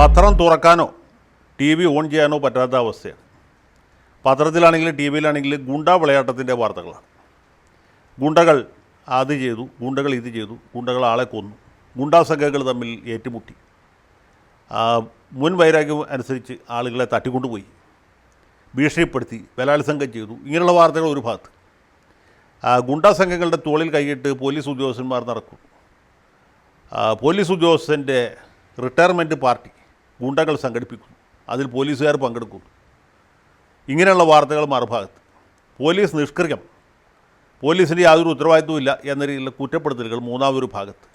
പത്രം തുറക്കാനോ T V on ചെയ്യാനോ പറ്റാത്ത അവസ്ഥയാണ്. പത്രത്തിലാണെങ്കിലും ടി വിയിലാണെങ്കിലും ഗുണ്ട വിളയാട്ടത്തിന്റെ വാർത്തകളാണ്. ഗുണ്ടകൾ അത് ചെയ്തു ഗുണ്ടകൾ ഇത് ചെയ്തു ഗുണ്ടകൾ ആളെ കൊന്നു ഗുണ്ടാ സംഘങ്ങൾ തമ്മിൽ ഏറ്റുമുട്ടി. മുൻ വൈരാഗ്യം അനുസരിച്ച് ആളുകളെ തട്ടിക്കൊണ്ടുപോയി ഭീഷണിപ്പെടുത്തി ബലാത്സംഗം ചെയ്തു ഇങ്ങനെയുള്ള വാർത്തകൾ ഒരു ഭാഗത്ത്. ഗുണ്ടാ സംഘങ്ങളുടെ തോളിൽ കൈയിട്ട് പോലീസ് ഉദ്യോഗസ്ഥന്മാർ നടക്കും. പോലീസ് ഉദ്യോഗസ്ഥന്റെ റിട്ടയർമെന്റ് പാർട്ടി ഗുണ്ടകൾ സംഘടിപ്പിക്കുന്നു. അതിൽ പോലീസുകാർ പങ്കെടുക്കുന്നു ഇങ്ങനെയുള്ള വാർത്തകൾ മറുഭാഗത്ത്. പോലീസ് നിഷ്ക്രിയം. പോലീസിന്റെ യാതൊരു ഉത്തരവാദിത്വവും ഇല്ല എന്ന രീതിയിലുള്ള കുറ്റപ്പെടുത്തലുകൾ മൂന്നാമൊരു ഭാഗത്ത്.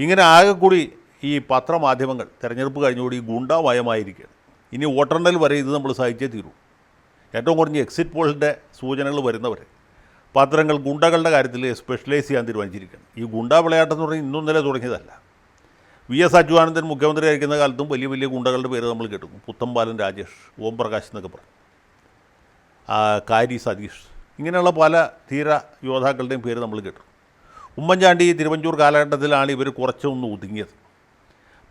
ഇങ്ങനെ ആകെ കൂടി ഈ പത്രമാധ്യമങ്ങൾ തെരഞ്ഞെടുപ്പ് കഴിഞ്ഞുകൂടി ഗുണ്ടാമയമായിരിക്കുകയാണ് ഇനി വോട്ടെണ്ണൽ വരെ ഇത് നമ്മൾ സഹിച്ചേ തീരൂ. ഏറ്റവും കുറഞ്ഞ എക്സിറ്റ് പോളിന്റെ സൂചനകൾ വരുന്നവരെ പത്രങ്ങൾ ഗുണ്ടകളുടെ കാര്യത്തിൽ സ്പെഷ്യലൈസ് ചെയ്യാൻ തീരുമാനിച്ചിരിക്കുകയാണ്. ഈ ഗുണ്ടാ വിളയാട്ടം എന്ന് പറഞ്ഞാൽ ഇന്നും നില തുടങ്ങിയതല്ല. വി എസ് അച്യുതാനന്ദൻ മുഖ്യമന്ത്രി ആയിരിക്കുന്ന കാലത്തും വലിയ വലിയ ഗുണ്ടകളുടെ പേര് നമ്മൾ കേട്ടു. പുത്തമ്പാലൻ രാജേഷ് ഓം പ്രകാശ് എന്നൊക്കെ പറഞ്ഞു കാരി സതീഷ്. ഇങ്ങനെയുള്ള പല ധീര യോദ്ധാക്കളുടെയും പേര് നമ്മൾ കേട്ടു. ഉമ്മൻചാണ്ടി തിരുവഞ്ചൂർ കാലഘട്ടത്തിലാണ് ഇവർ കുറച്ചൊന്ന് ഒതുങ്ങിയത്.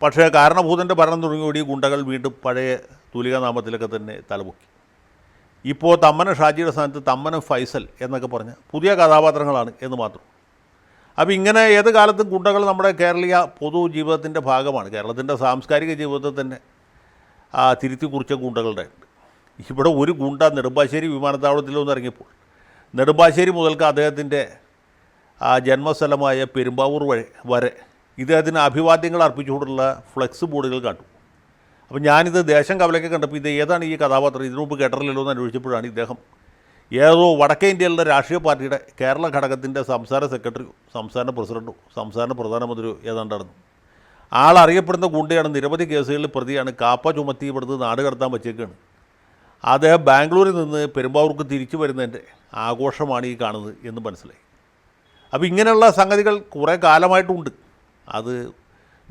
പക്ഷേ കാരണഭൂതന്റെ ഭരണം തുടങ്ങിയോടി ഗുണ്ടകൾ വീണ്ടും പഴയ തൂലികാനാമത്തിലൊക്കെ തന്നെ തലപൊക്കി. ഇപ്പോൾ തമ്മന ഷാജിയുടെ സ്ഥാനത്ത് തമ്മനം ഫൈസൽ എന്നൊക്കെ പറഞ്ഞ പുതിയ കഥാപാത്രങ്ങളാണ് എന്ന് മാത്രം. അപ്പോൾ ഇങ്ങനെ ഏത് കാലത്തും ഗുണ്ടകൾ നമ്മുടെ കേരളീയ പൊതു ജീവിതത്തിന്റെ ഭാഗമാണ്. കേരളത്തിന്റെ സാംസ്കാരിക ജീവിതത്തിൽ തന്നെ ആ, തിരുത്തി കുറിച്ച ഗുണ്ടകളുടെ ഉണ്ട്. ഇവിടെ ഒരു ഗുണ്ട നെടുമ്പാശ്ശേരി വിമാനത്താവളത്തിൽ ഒന്ന് ഇറങ്ങിയപ്പോൾ നെടുമ്പാശ്ശേരി മുതൽക്ക് അദ്ദേഹത്തിന്റെ ജന്മസ്ഥലമായ പെരുമ്പാവൂർ വഴി വരെ ഇദ്ദേഹത്തിന് അഭിവാദ്യങ്ങൾ അർപ്പിച്ചുകൊണ്ടുള്ള ഫ്ലെക്സ് ബോർഡുകൾ കണ്ടു അപ്പോൾ ഞാനിത് ദേശം കവലയ്ക്ക് കണ്ടപ്പോൾ ഇത് ഏതാണ് ഈ കഥാപാത്രം? ഇതിനു മുമ്പ് കേട്ടറില്ലല്ലോ എന്ന് അന്വേഷിച്ചപ്പോഴാണ് ഇദ്ദേഹം ഏതോ വടക്കേ ഇന്ത്യയിലുള്ള രാഷ്ട്രീയ പാർട്ടിയുടെ കേരള ഘടകത്തിന്റെ സംസ്ഥാന സെക്രട്ടറി സംസ്ഥാന പ്രസിഡന്റോ സംസ്ഥാന പ്രധാനമന്ത്രിയോ ഏതാണ്ടായിരുന്നു? ആൾ അറിയപ്പെടുന്ന ഗുണ്ടയാണ്. നിരവധി കേസുകളിൽ പ്രതിയാണ്. കാപ്പ ചുമത്തി ഇവിടുന്ന് നാട് കടത്താൻ വച്ചേക്കാണ്. അദ്ദേഹം ബാംഗ്ലൂരിൽ നിന്ന് പെരുമ്പാവൂർക്ക് തിരിച്ചു വരുന്നതിന്റെ ആഘോഷമാണ് ഈ കാണുന്നത് എന്ന് മനസ്സിലായി. അപ്പോൾ ഇങ്ങനെയുള്ള സംഗതികൾ കുറേ കാലമായിട്ടുണ്ട്. അത്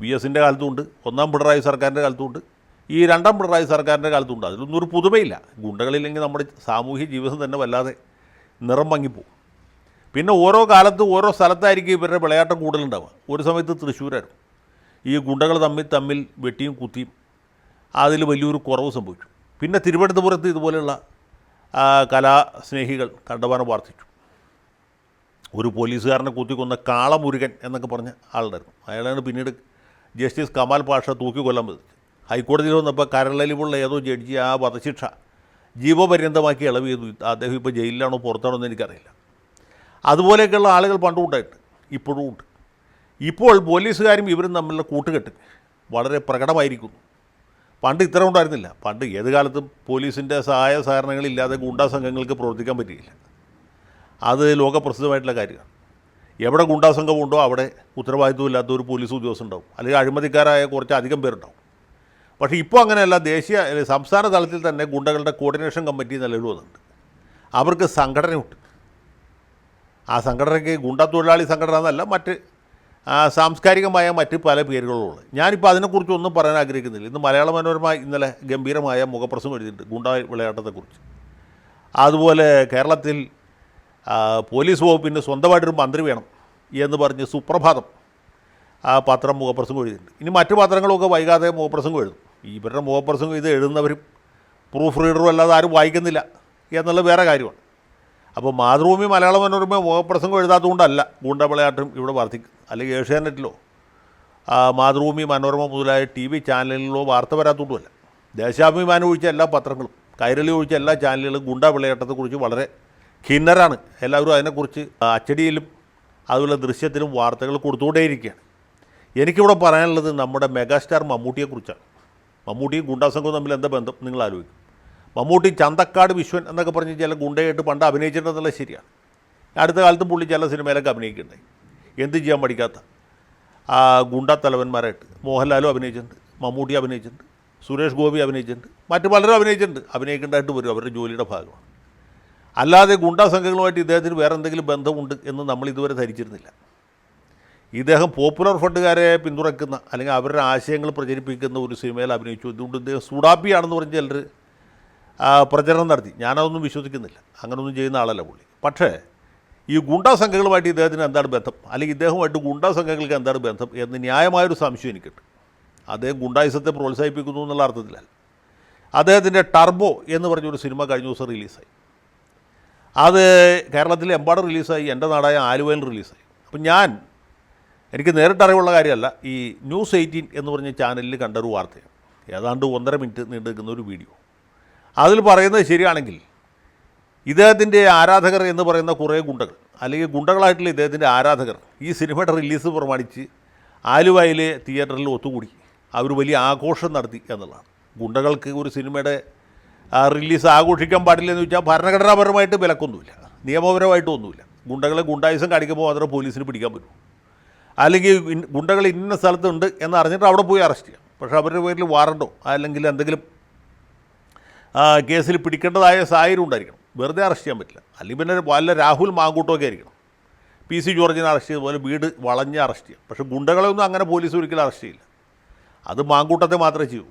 വി എസിന്റെ കാലത്തുമുണ്ട്. ഒന്നാം പിണറായി സർക്കാരിന്റെ കാലത്തുമുണ്ട്. ഈ രണ്ടാം പിണറായി സർക്കാരിന്റെ കാലത്തുണ്ട്. അതിലൊന്നും ഒരു പുതുമയില്ല. ഗുണ്ടകളില്ലെങ്കിൽ നമ്മുടെ സാമൂഹ്യ ജീവിതം തന്നെ വല്ലാതെ നിറം ഭംഗിപ്പോവും പിന്നെ ഓരോ കാലത്തും ഓരോ സ്ഥലത്തായിരിക്കും ഇവരുടെ വിളയാട്ടം കൂടുതലുണ്ടാവുക. ഒരു സമയത്ത് തൃശ്ശൂരായിരുന്നു. ഈ ഗുണ്ടകൾ തമ്മിൽ തമ്മിൽ വെട്ടിയും കുത്തിയും അതിൽ വലിയൊരു കുറവ് സംഭവിച്ചു. പിന്നെ തിരുവനന്തപുരത്ത് ഇതുപോലെയുള്ള കലാസ്നേഹികൾ കണ്ടമാനം വാർത്തിച്ചു ഒരു പോലീസുകാരനെ കുത്തിക്കൊന്ന കാളമുരുകൻ എന്നൊക്കെ പറഞ്ഞ ആളുണ്ടായിരുന്നു. അയാളാണ് പിന്നീട് ജസ്റ്റിസ് കമാൽ പാഷ തൂക്കി കൊല്ലാൻ ഹൈക്കോടതിയിൽ വന്നപ്പോൾ കരളലിവുള്ള ഏതോ ജഡ്ജി ആ വധശിക്ഷ ജീവപര്യന്തമാക്കി ഇളവ് ചെയ്തു. അദ്ദേഹം ഇപ്പോൾ ജയിലിലാണോ പുറത്താണോ എന്ന് എനിക്കറിയില്ല. അതുപോലെയൊക്കെയുള്ള ആളുകൾ പണ്ടും ഉണ്ടായിട്ട് ഇപ്പോഴും ഉണ്ട്. ഇപ്പോൾ പോലീസുകാരും ഇവരും തമ്മിലുള്ള കൂട്ടുകെട്ട് വളരെ പ്രകടമായിരിക്കുന്നു. പണ്ട് ഇത്ര ഉണ്ടായിരുന്നില്ല. പണ്ട് ഏത് കാലത്തും പോലീസിന്റെ സഹായ സഹകരണങ്ങളില്ലാതെ ഗുണ്ടാ സംഘങ്ങൾക്ക് പ്രവർത്തിക്കാൻ പറ്റിയില്ല. അത് ലോകപ്രസിദ്ധമായിട്ടുള്ള കാര്യമാണ്. എവിടെ ഗുണ്ടാ സംഘമുണ്ടോ അവിടെ ഉത്തരവാദിത്വമില്ലാത്ത ഒരു പോലീസ് ഉദ്യോഗസ്ഥൻ ഉണ്ടാവും. അല്ലെങ്കിൽ അഴിമതിക്കാരായ കുറച്ച് അധികം പേരുണ്ടാവും. പക്ഷേ ഇപ്പോൾ അങ്ങനെയല്ല ദേശീയ സംസ്ഥാന തലത്തിൽ തന്നെ ഗുണ്ടകളുടെ കോർഡിനേഷൻ കമ്മിറ്റി നിലവിൽ വന്നിട്ടുണ്ട്. അവർക്ക് സംഘടനയുണ്ട്. ആ സംഘടനയ്ക്ക് ഗുണ്ട തൊഴിലാളി സംഘടന എന്നല്ല മറ്റ് സാംസ്കാരികമായ മറ്റ് പല പേരുകളുള്ളത്. ഞാനിപ്പോൾ അതിനെക്കുറിച്ച് ഒന്നും പറയാൻ ആഗ്രഹിക്കുന്നില്ല. ഇന്ന് മലയാള മനോരമ ഇന്നലെ ഗംഭീരമായ മുഖപ്രസംഗം എഴുതിയിട്ടുണ്ട് ഗുണ്ട വിളയാട്ടത്തെക്കുറിച്ച്. അതുപോലെ കേരളത്തിൽ പോലീസ് വകുപ്പിന് സ്വന്തമായിട്ടൊരു മന്ത്രി വേണം എന്ന് പറഞ്ഞ് സുപ്രഭാതം ആ പത്രം മുഖപ്രസംഗം എഴുതിയിട്ടുണ്ട്. ഇനി മറ്റു പത്രങ്ങളൊക്കെ വൈകാതെ മുഖപ്രസംഗം എഴുതും. ഇവരുടെ മുഖപ്രസംഗം ഇത് എഴുതുന്നവർ പ്രൂഫ് റീഡറും അല്ലാതെ ആരും വായിക്കുന്നില്ല എന്നുള്ളത് വേറെ കാര്യമാണ്. അപ്പോൾ മാതൃഭൂമി മലയാള മനോരമ മുഖപ്രസംഗം എഴുതാത്തതുകൊണ്ടല്ല ഗൂണ്ടവിളയാട്ടും ഇവിടെ വർദ്ധിക്കും അല്ലെങ്കിൽ ഏഷ്യാനെറ്റിലോ മാതൃഭൂമി മനോരമ മുതലായ ടി വി ചാനലുകളിലോ വാർത്ത വരാത്തതുകൊണ്ടുമല്ല. ദേശാഭിമാനം ഒഴിച്ച എല്ലാ പത്രങ്ങളും കൈരളി ഒഴിച്ച എല്ലാ ചാനലുകളും ഗുണ്ട വിളയാട്ടത്തെക്കുറിച്ച് വളരെ ഖിന്നരാണ്. എല്ലാവരും അതിനെക്കുറിച്ച് അച്ചടിയിലും അതുപോലെ ദൃശ്യത്തിലും വാർത്തകൾ കൊടുത്തുകൊണ്ടേയിരിക്കുകയാണ്. എനിക്കിവിടെ പറയാനുള്ളത് നമ്മുടെ മെഗാസ്റ്റാർ മമ്മൂട്ടിയെക്കുറിച്ചാണ്. മമ്മൂട്ടിയും ഗുണ്ടാസംഘവും തമ്മിൽ എന്താ ബന്ധം? നിങ്ങൾ ആലോചിക്കും. മമ്മൂട്ടി ചന്തക്കാട് വിശ്വൻ എന്നൊക്കെ പറഞ്ഞ് ചില ഗുണ്ടയായിട്ട് പണ്ട് അഭിനയിച്ചിട്ടുണ്ടെന്നുള്ളത് ശരിയാണ് അടുത്ത കാലത്തും പുള്ളി ചില സിനിമയിലൊക്കെ അഭിനയിക്കുന്നുണ്ടായി എന്ത് ചെയ്യാൻ പഠിക്കാത്ത? ആ ഗുണ്ട തലവന്മാരായിട്ട് മോഹൻലാലും അഭിനയിച്ചിട്ടുണ്ട് മമ്മൂട്ടി അഭിനയിച്ചിട്ടുണ്ട് സുരേഷ് ഗോപി അഭിനയിച്ചിട്ടുണ്ട് മറ്റു പലരും അഭിനയിച്ചിട്ടുണ്ട്. അഭിനയിക്കേണ്ടതായിട്ട് വരും അവരുടെ ജോലിയുടെ ഭാഗമാണ്. അല്ലാതെ ഗുണ്ടാ സംഘങ്ങളുമായിട്ട് ഇദ്ദേഹത്തിന് വേറെ എന്തെങ്കിലും ബന്ധമുണ്ട് എന്ന് നമ്മൾ ഇതുവരെ ധരിച്ചിരുന്നില്ല. ഇദ്ദേഹം പോപ്പുലർ ഫണ്ടുകാരെ പിന്തുണയ്ക്കുന്ന അല്ലെങ്കിൽ അവരുടെ ആശയങ്ങൾ പ്രചരിപ്പിക്കുന്ന ഒരു സിനിമയിൽ അഭിനയിച്ചു. അതുകൊണ്ട് ഇദ്ദേഹം സുഡാപ്പിയാണെന്ന് പറഞ്ഞ് ചിലർ പ്രചരണം നടത്തി. ഞാനതൊന്നും വിശ്വസിക്കുന്നില്ല. അങ്ങനൊന്നും ചെയ്യുന്ന ആളല്ല പുള്ളി. പക്ഷേ ഈ ഗുണ്ടാ സംഘങ്ങളുമായിട്ട് ഇദ്ദേഹത്തിന് എന്താണ് ബന്ധം? അല്ലെങ്കിൽ ഇദ്ദേഹവുമായിട്ട് ഗുണ്ടാ സംഘങ്ങൾക്ക് എന്താണ് ബന്ധം എന്ന് ന്യായമായൊരു സംശയം എനിക്കുണ്ട്. അദ്ദേഹം ഗുണ്ടായുസത്തെ പ്രോത്സാഹിപ്പിക്കുന്നു എന്നുള്ള അർത്ഥത്തിലല്ല. അദ്ദേഹത്തിന്റെ ടർബോ എന്ന് പറഞ്ഞൊരു സിനിമ കഴിഞ്ഞ ദിവസം റിലീസായി. അത് കേരളത്തിൽ എമ്പാട് റിലീസായി. എന്റെ നാടായ ആലുവയിൽ റിലീസായി. അപ്പം ഞാൻ എനിക്ക് നേരിട്ട് അറിവുള്ള കാര്യമല്ല. ഈ ന്യൂസ് എയ്റ്റീൻ എന്ന് പറഞ്ഞ ചാനലിൽ കണ്ടൊരു വാർത്തയാണ്. ഏതാണ്ട് ഒന്നര മിനിറ്റ് നീണ്ടു നിൽക്കുന്ന ഒരു വീഡിയോ. അതിൽ പറയുന്നത് ശരിയാണെങ്കിൽ ഇദ്ദേഹത്തിന്റെ ആരാധകർ എന്ന് പറയുന്ന കുറേ ഗുണ്ടകൾ അല്ലെങ്കിൽ ഗുണ്ടകളായിട്ടുള്ള ഇദ്ദേഹത്തിന്റെ ആരാധകർ ഈ സിനിമയുടെ റിലീസ് പ്രമാണിച്ച് ആലുവയിലെ തിയേറ്ററിൽ ഒത്തുകൂടി. അവർ വലിയ ആഘോഷം നടത്തി എന്നുള്ളതാണ്. ഗുണ്ടകൾക്ക് ഒരു സിനിമയുടെ റിലീസ് ആഘോഷിക്കാൻ പാടില്ല എന്ന് വെച്ചാൽ ഭരണഘടനാപരമായിട്ട് വിലക്കൊന്നുമില്ല. നിയമപരമായിട്ടൊന്നുമില്ല ഗുണ്ടകളെ ഗുണ്ടായുസം കാണിക്കുമ്പോൾ മാത്രമേ പോലീസിന് പിടിക്കാൻ പറ്റൂ. അല്ലെങ്കിൽ ഗുണ്ടകൾ ഇന്ന സ്ഥലത്തുണ്ട് എന്ന് അറിഞ്ഞിട്ട് അവിടെ പോയി അറസ്റ്റ് ചെയ്യാം. പക്ഷേ അവരുടെ പേരിൽ വാറണ്ടോ അല്ലെങ്കിൽ എന്തെങ്കിലും കേസിൽ പിടിക്കേണ്ടതായ സാഹചര്യം ഉണ്ടായിരിക്കണം. വെറുതെ അറസ്റ്റ് ചെയ്യാൻ പറ്റില്ല. അല്ലെങ്കിൽ പിന്നെ വല്ല രാഹുൽ മാങ്കൂട്ടമൊക്കെ ആയിരിക്കണം. പി സി ജോർജിനെ അറസ്റ്റ് ചെയ്തതുപോലെ വീട് വളഞ്ഞ് അറസ്റ്റ് ചെയ്യാം. പക്ഷേ ഗുണ്ടകളെ ഒന്നും അങ്ങനെ പോലീസ് ഒരിക്കലും അറസ്റ്റ് ചെയ്യില്ല. അത് മാങ്കൂട്ടത്തെ മാത്രമേ ചെയ്യൂ.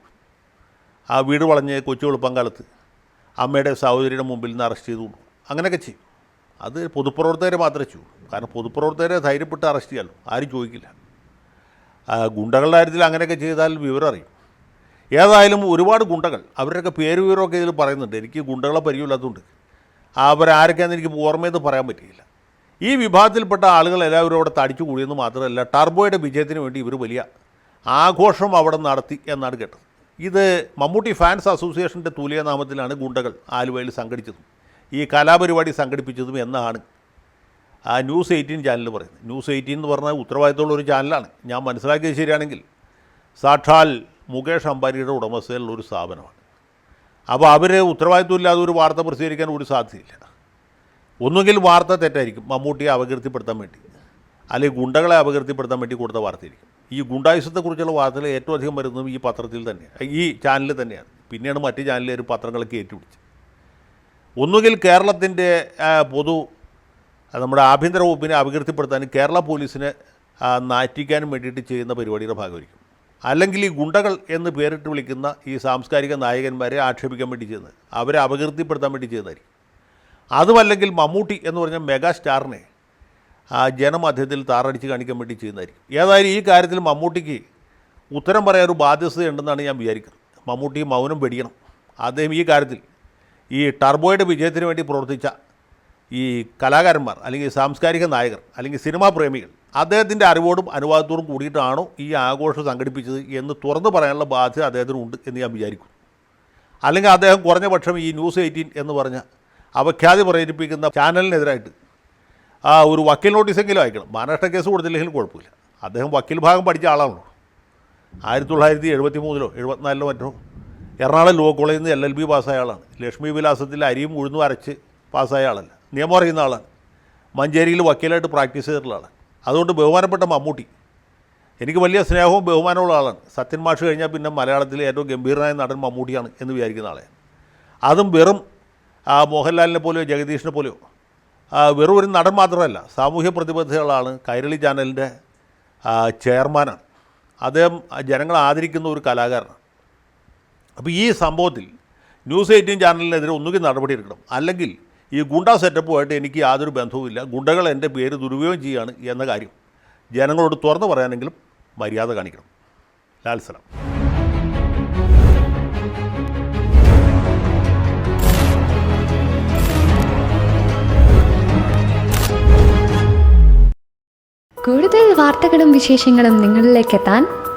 ആ വീട് വളഞ്ഞ് കൊച്ചു എളുപ്പംകാലത്ത് അമ്മയുടെ സഹോദരിയുടെ മുമ്പിൽ നിന്ന് അറസ്റ്റ് ചെയ്തു. അങ്ങനെയൊക്കെ ചെയ്യും. അത് പൊതുപ്രവർത്തകരെ മാത്രമേ ചെയ്യൂ കാരണം പൊതുപ്രവർത്തകരെ ധൈര്യപ്പെട്ട് അറസ്റ്റ് ചെയ്യാമല്ലോ ആരും ചോദിക്കില്ല. ഗുണ്ടകളുടെ കാര്യത്തിൽ അങ്ങനെയൊക്കെ ചെയ്താൽ വിവരം അറിയും. ഏതായാലും ഒരുപാട് ഗുണ്ടകൾ അവരുടെയൊക്കെ പേര് വിവരമൊക്കെ ഇതിൽ പറയുന്നുണ്ട്. എനിക്ക് ഗുണ്ടകളെ പരിചയമില്ലാത്തതുകൊണ്ട്. അവരാരൊക്കെയാണെന്ന് എനിക്ക് ഓർമ്മയെന്ന് പറയാൻ പറ്റിയില്ല. ഈ വിഭാഗത്തിൽപ്പെട്ട ആളുകൾ എല്ലാവരും അവിടെ തടിച്ചു കൂടിയെന്ന് മാത്രമല്ല ടർബോയുടെ വിജയത്തിന് വേണ്ടി ഇവർ വലിയ ആഘോഷം അവിടെ നടത്തി എന്നാണ് കേട്ടത്. ഇത് മമ്മൂട്ടി ഫാൻസ് അസോസിയേഷന്റെ തൂലിയ നാമത്തിലാണ് ഗുണ്ടകൾ ആലുവയിൽ സംഘടിച്ചതും. ഈ കലാപരിപാടി സംഘടിപ്പിച്ചതും എന്നാണ് ആ ന്യൂസ് എയ്റ്റീൻ ചാനൽ പറയുന്നത്. ന്യൂസ് എയ്റ്റീൻ എന്ന് പറഞ്ഞാൽ ഉത്തരവാദിത്തമുള്ള ഒരു ചാനലാണ്. ഞാൻ മനസ്സിലാക്കിയത് ശരിയാണെങ്കിൽ സാക്ഷാൽ മുകേഷ് അംബാനിയുടെ ഉടമസ്ഥയിലുള്ള ഒരു സ്ഥാപനമാണ്. അപ്പോൾ അവർ ഉത്തരവാദിത്വമില്ലാതെ ഒരു വാർത്ത പ്രസിദ്ധീകരിക്കാൻ ഒരു സാധ്യതയില്ല. ഒന്നുകിൽ വാർത്ത തെറ്റായിരിക്കും മമ്മൂട്ടിയെ അപകീർത്തിപ്പെടുത്താൻ വേണ്ടി. അല്ലെങ്കിൽ ഗുണ്ടകളെ അപകീർത്തിപ്പെടുത്താൻ വേണ്ടി കൊടുത്ത വാർത്തയായിരിക്കും. ഈ ഗുണ്ടായുസത്തെക്കുറിച്ചുള്ള വാർത്തകൾ ഏറ്റവും അധികം വരുന്നതും ഈ പത്രത്തിൽ തന്നെയാണ് ഈ ചാനലിൽ തന്നെയാണ്. പിന്നെയാണ് മറ്റ് ചാനലുകാർ പത്രങ്ങളൊക്കെ ഏറ്റുപിടിച്ചത് ഒന്നുകിൽ കേരളത്തിന്റെ പൊതു നമ്മുടെ ആഭ്യന്തര വകുപ്പിനെ അപകീർത്തിപ്പെടുത്താനും കേരള പോലീസിനെ നാറ്റിക്കാനും വേണ്ടിയിട്ട് ചെയ്യുന്ന പരിപാടിയുടെ ഭാഗമായിരിക്കും. അല്ലെങ്കിൽ ഈ ഗുണ്ടകൾ എന്ന് പേരിട്ട് വിളിക്കുന്ന ഈ സാംസ്കാരിക നായകന്മാരെ ആക്ഷേപിക്കാൻ വേണ്ടി ചെയ്യുന്നത്. അവരെ അപകീർത്തിപ്പെടുത്താൻ വേണ്ടി ചെയ്യുന്നതായിരിക്കും. അതുമല്ലെങ്കിൽ മമ്മൂട്ടി എന്ന് പറഞ്ഞ മെഗാ സ്റ്റാറിനെ ജനമധ്യത്തിൽ താറടിച്ച് കാണിക്കാൻ വേണ്ടി ചെയ്യുന്നതായിരിക്കും. ഏതായാലും ഈ കാര്യത്തിൽ മമ്മൂട്ടിക്ക് ഉത്തരം പറയാൻ ഒരു ബാധ്യതയുണ്ടെന്നാണ് ഞാൻ വിചാരിക്കുന്നത്. മമ്മൂട്ടി മൗനം വെടിയണം. അദ്ദേഹം ഈ കാര്യത്തിൽ ഈ ടർബോയുടെ വിജയത്തിന് വേണ്ടി പ്രവർത്തിച്ച ഈ കലാകാരന്മാർ അല്ലെങ്കിൽ സാംസ്കാരിക നായകർ അല്ലെങ്കിൽ സിനിമാ പ്രേമികൾ അദ്ദേഹത്തിന്റെ അറിവോടും അനുവാദത്തോടും കൂടിയിട്ടാണോ ഈ ആഘോഷം സംഘടിപ്പിച്ചത് എന്ന് തുറന്നു പറയാനുള്ള ബാധ്യത അദ്ദേഹത്തിനുണ്ട് എന്ന് ഞാൻ വിചാരിക്കുന്നു. അല്ലെങ്കിൽ അദ്ദേഹം കുറഞ്ഞ പക്ഷം ഈ ന്യൂസ് എയ്റ്റീൻ എന്ന് പറഞ്ഞ അവഖ്യാതി പ്രേരിപ്പിക്കുന്ന ചാനലിനെതിരായിട്ട് ആ ഒരു വക്കീൽ നോട്ടീസെങ്കിലും അയക്കണം. മഹാരാഷ്ട്ര കേസ് കൊടുത്തില്ലെങ്കിലും കുഴപ്പമില്ല. അദ്ദേഹം വക്കീൽ ഭാഗം പഠിച്ച ആളാണല്ലോ. ആയിരത്തി തൊള്ളായിരത്തി എഴുപത്തി മൂന്നിലോ എഴുപത്തിനാലിലോ മറ്റോ എറണാകുളം ലോ കോളേജിൽ നിന്ന് എൽ എൽ ബി പാസ്സായ ആളാണ്. ലക്ഷ്മി വിലാസത്തിൽ അരിയും ഉഴുന്നും അരച്ച് പാസ്സായ ആളല്ല. നിയമം അറിയുന്ന ആളാണ്. മഞ്ചേരിയിൽ വക്കീലായിട്ട് പ്രാക്ടീസ് ചെയ്തിട്ടുള്ള ആളാണ്. അതുകൊണ്ട് ബഹുമാനപ്പെട്ട മമ്മൂട്ടി എനിക്ക് വലിയ സ്നേഹവും ബഹുമാനമുള്ള ആളാണ്. സത്യൻ മാഷ് കഴിഞ്ഞാൽ പിന്നെ മലയാളത്തിലെ ഏറ്റവും ഗംഭീരനായ നടൻ മമ്മൂട്ടിയാണ് എന്ന് വിചാരിക്കുന്ന ആളെ. അതും വെറും ആ, മോഹൻലാലിനെ പോലെയോ ജഗദീഷിനെ പോലെയോ വെറും ഒരു നടൻ മാത്രമല്ല സാമൂഹ്യ പ്രതിബദ്ധതയുള്ള ആൾ കൈരളി ചാനലിന്റെ ചെയർമാനാണ്. അദ്ദേഹം ജനങ്ങളെ ആദരിക്കുന്ന ഒരു കലാകാരനാണ്. അപ്പോൾ ഈ സംഭവത്തിൽ ന്യൂസ് എയ്റ്റീൻ ചാനലിനെതിരെ ഒന്നുകിൽ നടപടിയെടുക്കണം അല്ലെങ്കിൽ ഈ ഗുണ്ട സെറ്റപ്പുമായിട്ട് എനിക്ക് യാതൊരു ബന്ധവുമില്ല. ഗുണ്ടകൾ എന്റെ പേര് ദുരുപയോഗം ചെയ്യുകയാണ് എന്ന കാര്യം ജനങ്ങളോട് തുറന്നു പറയാനെങ്കിലും മര്യാദ കാണിക്കണം. ലാൽ സലാം കൂടുതൽ വാർത്തകളും വിശേഷങ്ങളും നിങ്ങളിലേക്ക് എത്താൻ